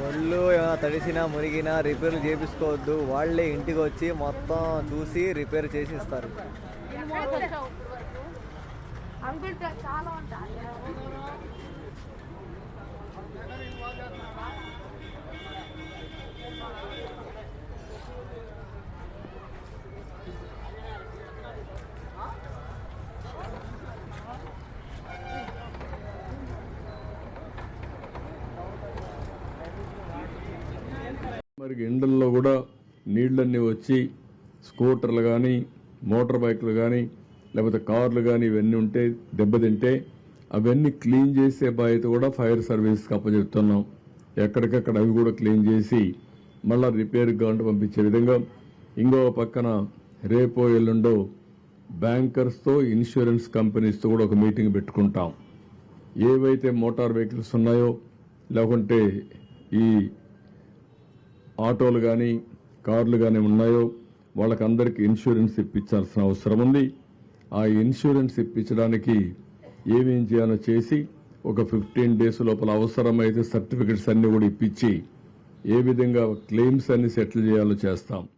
బళ్ళు తడిసినా మురిగినా రిపేర్లు చేపించుకోవద్దు. వాళ్ళే ఇంటికి వచ్చి మొత్తం చూసి రిపేర్ చేసి ఇస్తారు. మరి ఎండల్లో కూడా నీళ్ళన్నీ వచ్చి స్కూటర్లు కానీ మోటార్ బైక్లు కానీ లేకపోతే కార్లు కానీ ఇవన్నీ ఉంటే దెబ్బతింటే అవన్నీ క్లీన్ చేసే బాధ్యత కూడా ఫైర్ సర్వీస్కి అప్పచెప్తున్నాం. ఎక్కడికక్కడ అవి కూడా క్లీన్ చేసి మళ్ళీ రిపేర్ కావాలంటే పంపించే విధంగా ఇంకో పక్కన రేపో ఎల్లుండో బ్యాంకర్స్తో ఇన్సూరెన్స్ కంపెనీస్తో కూడా ఒక మీటింగ్ పెట్టుకుంటాం. ఏవైతే మోటార్ వెహికల్స్ ఉన్నాయో లేకుంటే ఈ ఆటోలు కానీ కార్లు కానీ ఉన్నాయో వాళ్ళకందరికీ ఇన్సూరెన్స్ ఇప్పించాల్సిన అవసరం ఉంది. ఆ ఇన్సూరెన్స్ ఇప్పించడానికి ఏమేం చేయాలో చేసి ఒక ఫిఫ్టీన్ డేస్ లోపల అవసరమైతే సర్టిఫికెట్స్ అన్ని కూడా ఇప్పించి ఏ విధంగా క్లెయిమ్స్ అన్ని సెటిల్ చేయాలో చేస్తాం.